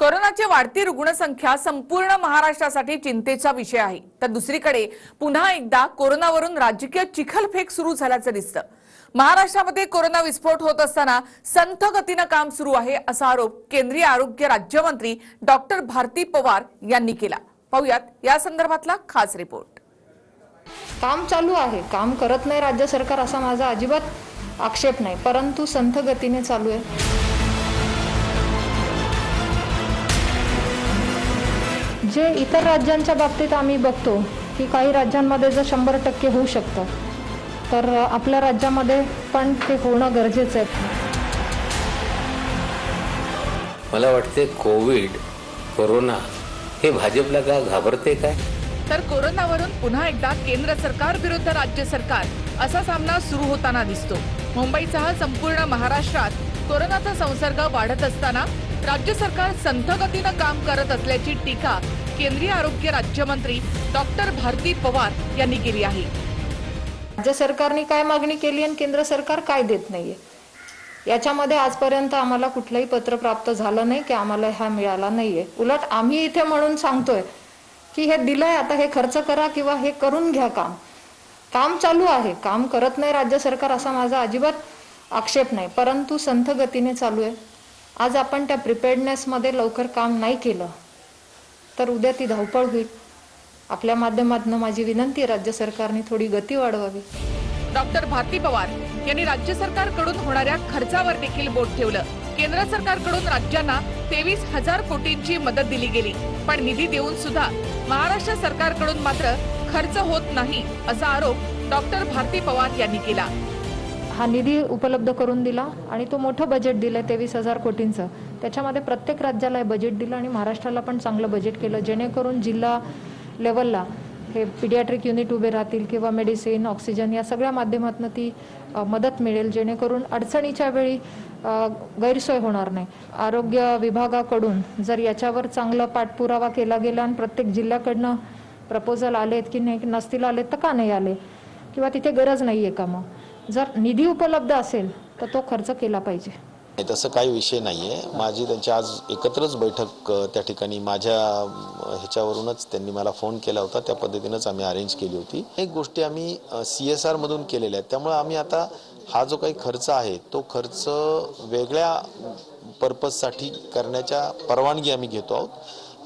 कोरोनाची वाढती रुग्णसंख्या संपूर्ण महाराष्ट्रासाठी चिंतेचा विषय आहे. तर दुसरीकडे पुन्हा एकदा कोरोनावरून राजकीय चिखलफेक सुरू झाल्याचं दिसतं. महाराष्ट्रामध्ये कोरोना विस्फोट होत असताना संथ गतीनं काम सुरू आहे असा आरोप केंद्रीय आरोग्य राज्यमंत्री डॉक्टर भारती पवार यांनी केला. पाहुयात या संदर्भातला खास रिपोर्ट. काम चालू आहे. काम करत नाही राज्य सरकार असा माझा अजिबात आक्षेप नाही. परंतु संथ गतीने चालू आहे. जे इतर राज्यांच्या बाबतीत आम्ही बघतो की काही राज्यांमध्ये जर शंभर टक्के होऊ शकतं तर आपल्या राज्यामध्ये पण ते होणं गरजेचं आहे. मला वाटते कोविड कोरोना हे भाजपला का घाबरते काय? तर कोरोनावरून पुन्हा एकदा केंद्र सरकार विरुद्ध राज्य सरकार असा सामना सुरू होताना दिसतो. मुंबईसह संपूर्ण महाराष्ट्रात कोरोनाचा संसर्ग वाढत असताना राज्य सरकार संथ गतीनं काम करत असल्याची टीका केंद्रीय आरोग्य राज्यमंत्री डॉक्टर भारती पवार यांनी केली आहे. राज्य सरकारने काय मागणी केली आणि केंद्र सरकार काय देत नाहीये? याच्यामध्ये आजपर्यंत आम्हाला कुठलंही पत्र प्राप्त झालं नाही की आम्हाला हा मिळाला नाहीये. उलट आम्ही इथे म्हणून सांगतोय की हे दिलंय आता हे खर्च करा किंवा हे करून घ्या काम. काम चालू आहे. काम करत नाही राज्य सरकार असा माझा अजिबात आक्षेप नाही. परंतु संथ गतीने चालू आहे. आज आपण त्या प्रिपेअर्डनेसमध्ये लवकर काम नाही केलं. तर उद्या ती धावपळ होईल. आपल्या माध्यमातून माझी विनंती राज्य सरकारने थोडी गती वाढवावी. डॉक्टर भारती पवार यांनी राज्य सरकारकडून होणाऱ्या खर्चावर देखील बोट ठेवलं. केंद्र सरकारकडून राज्यांना तेवीस हजार कोटींची मदत दिली गेली. पण निधी देऊन सुद्धा महाराष्ट्र सरकारकडून मात्र खर्च होत नाही असा आरोप डॉक्टर भारती पवार यांनी केला. हा निधी उपलब्ध करून दिला आणि तो मोठं बजेट दिलं तेवीस हजार कोटींचं. त्याच्यामध्ये प्रत्येक राज्याला हे बजेट दिलं आणि महाराष्ट्राला पण चांगलं बजेट केलं. जेणेकरून जिल्हा लेवलला हे पिडियाट्रिक युनिट उभे राहतील किंवा मेडिसिन ऑक्सिजन या सगळ्या माध्यमातून ती मदत मिळेल. जेणेकरून अडचणीच्या वेळी गैरसोय होणार नाही. आरोग्य विभागाकडून जर याच्यावर चांगला पाठपुरावा केला गेला आणि प्रत्येक जिल्ह्याकडनं प्रपोजल आलेत की नाही नसतील आलेत तर का नाही आले? किंवा तिथे गरज नाही आहे का मग? जर निधी उपलब्ध असेल तर तो खर्च केला पाहिजे. तसं काही विषय नाही आहे माझी त्यांची आज एकत्रच बैठक त्या ठिकाणी माझ्या ह्याच्यावरूनच त्यांनी मला फोन केला होता. त्या पद्धतीनंच आम्ही अरेंज केली होती. एक गोष्टी आम्ही सी एस आरमधून केलेल्या आहेत. त्यामुळे आम्ही आता हा जो काही खर्च आहे तो खर्च वेगळ्या पर्पजसाठी करण्याच्या परवानगी आम्ही घेतो आहोत.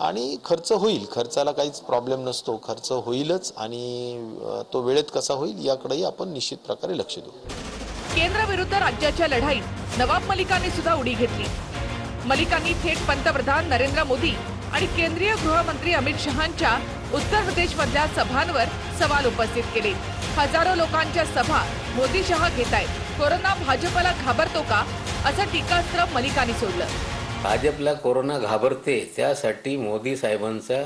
आणि खर्च होईल. खर्चाला काहीच प्रॉब्लेम नसतो. खर्च होईलच आणि तो वेळेत कसा होईल याकडेही आपण निश्चित प्रकारे लक्ष देऊ. केंद्राविरुद्ध राज्याच्या लढाईत नवाब मलिकांनी सुद्धा उडी घेतली. मलिकांनी थेट पंतप्रधान नरेंद्र मोदी आणि केंद्रीय गृहमंत्री अमित शहांच्या उत्तर प्रदेशमधल्या सभांवर सवाल उपस्थित केले. हजारो लोकांच्या सभा मोदी शहा घेत आहेत कोरोना भाजपला घाबरतो का? असं टीकास्त्र मलिकांनी सोडलं. भाजपला कोरोना घाबरते त्यासाठी मोदी साहेबांचा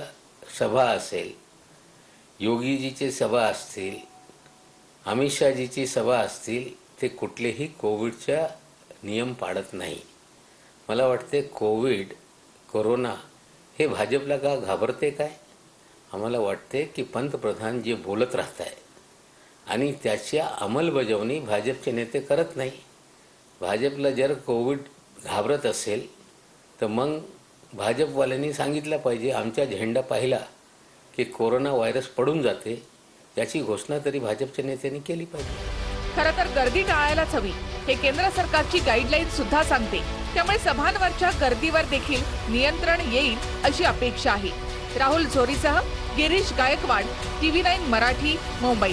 सभा असेल योगीजीची सभा असतील अमित शहाजीची सभा असतील ते कुठलेही कोविडच्या नियम पाळत नाही. मला वाटते कोविड कोरोना हे भाजपला का घाबरते काय? आम्हाला वाटते की पंतप्रधान जे बोलत राहत आहे आणि त्याच्या अंमलबजावणी भाजपचे नेते करत नाही. भाजपला जर कोविड घाबरत असेल तर मग भाजपवाल्यांनी सांगितलं पाहिजे आमचा झेंडा पाहिला की कोरोना व्हायरस पडून जाते याची घोषणा तरी भाजपच्या नेत्यांनी केली पाहिजे. खर तर गर्दी टाळायलाच हवी हे केंद्र सरकारची गाईडलाईन सुद्धा सांगते. त्यामुळे सभांवरच्या गर्दीवर देखील नियंत्रण येईल अशी अपेक्षा आहे. राहुल झोरीसह गिरीश गायकवाड टीव्ही नाईन मराठी मुंबई.